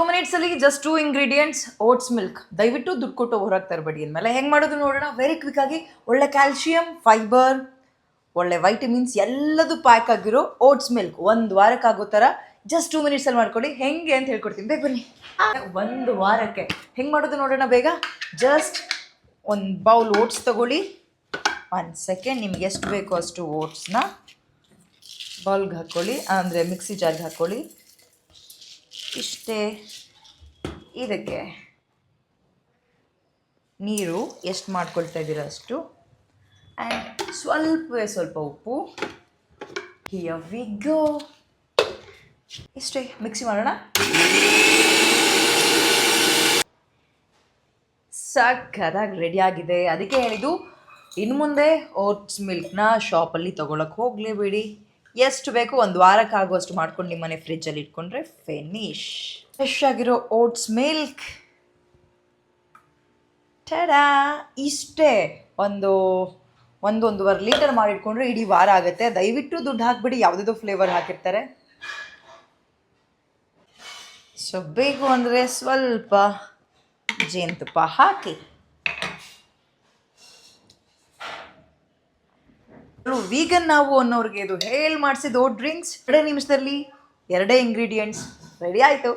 Two ಮಿನಿಟ್ಸಲ್ಲಿ just two ingredients oats milk ದಯವಿಟ್ಟು ದುಡ್ಡು ಕೊಟ್ಟು ಹೊರಗೆ ತರಬೇಡಿ. ಅಂದಮೇಲೆ ಹೆಂಗೆ ಮಾಡೋದು ನೋಡೋಣ. ವೆರಿ ಕ್ವಿಕ್ ಆಗಿ ಒಳ್ಳೆ ಕ್ಯಾಲ್ಶಿಯಂ ಫೈಬರ್ ಒಳ್ಳೆ ವೈಟಮಿನ್ಸ್ ಎಲ್ಲದು ಪ್ಯಾಕ್ ಆಗಿರೋ ಓಟ್ಸ್ ಮಿಲ್ಕ್ ಒಂದು ವಾರಕ್ಕೆ ಆಗೋ ಥರ ಜಸ್ಟ್ ಟೂ ಮಿನಿಟ್ಸಲ್ಲಿ ಮಾಡ್ಕೊಳ್ಳಿ. ಹೆಂಗೆ ಅಂತ ಹೇಳ್ಕೊಡ್ತೀನಿ. ಬೇಗ ಬನ್ನಿ. ಒಂದು ವಾರಕ್ಕೆ. ಹೆಂಗೆ ಮಾಡೋದು ನೋಡೋಣ ಬೇಗ? ಜಸ್ಟ್ ಒಂದು ಬೌಲ್ ಓಟ್ಸ್ ತಗೊಳ್ಳಿ. ಒಂದು ಸೆಕೆಂಡ್ ನಿಮ್ಗೆ ಎಷ್ಟು ಬೇಕೋ ಅಷ್ಟು ಓಟ್ಸ್ನ ಬೌಲ್ಗೆ ಹಾಕ್ಕೊಳ್ಳಿ. ಅಂದರೆ ಮಿಕ್ಸಿ ಜಾರ್ಗೆ ಹಾಕ್ಕೊಳ್ಳಿ. ಇಷ್ಟೇ. ಇದಕ್ಕೆ ನೀರು ಎಷ್ಟು ಮಾಡ್ಕೊಳ್ತಾ ಇದ್ದೀರ ಅಷ್ಟು? ಆ್ಯಂಡ್ ಸ್ವಲ್ಪ ಸ್ವಲ್ಪ ಉಪ್ಪು. ಹಿಯರ್ ವಿ ಇಷ್ಟೇ ಮಿಕ್ಸಿ ಮಾಡೋಣ? ಸಖತ್ತಾಗಿ ರೆಡಿ ಆಗಿದೆ. ಅದಕ್ಕೆ ಹೇಳಿದ್ದು ಇನ್ನು ಮುಂದೆ ಓಟ್ಸ್ ಮಿಲ್ಕ್ನ ಶಾಪಲ್ಲಿ ತೊಗೊಳಕ್ಕೆ ಹೋಗಲೇಬೇಡಿ. ಎಷ್ಟು ಬೇಕು ಒಂದು ವಾರಕ್ಕೆ ಆಗುವಷ್ಟು ಮಾಡ್ಕೊಂಡು ನಿಮ್ಮನೆ ಫ್ರಿಜ್ಜಲ್ಲಿ ಇಟ್ಕೊಂಡ್ರೆ ಫಿನಿಶ್ ಫ್ರೆಶ್ ಆಗಿರೋ ಓಟ್ಸ್ ಮಿಲ್ಕ್ ಟಡಾ ಇಷ್ಟೇ ಒಂದು ಒಂದು ಒಂದೂವರೆ ಲೀಟರ್ ಮಾಡಿಟ್ಕೊಂಡ್ರೆ ಇಡೀ ವಾರ ಆಗುತ್ತೆ. ದಯವಿಟ್ಟು ದುಡ್ಡು ಹಾಕ್ಬಿಡಿ ಯಾವುದೋ ಫ್ಲೇವರ್ ಹಾಕಿರ್ತಾರೆ. ಸೊ ಬೇಕು ಅಂದರೆ ಸ್ವಲ್ಪ ಜೇನುತುಪ್ಪ ಹಾಕಿ. ವೀಗನ್ ನಾವು ಅನ್ನೋರಿಗೆ ಇದು ಹೇಳಿ ಮಾಡಿಸಿದ ಡ್ರಿಂಕ್ಸ್ ಎರಡೇ ನಿಮಿಷದಲ್ಲಿ ಎರಡೇ ಇಂಗ್ರೀಡಿಯೆಂಟ್ಸ್ ರೆಡಿ ಆಯಿತು.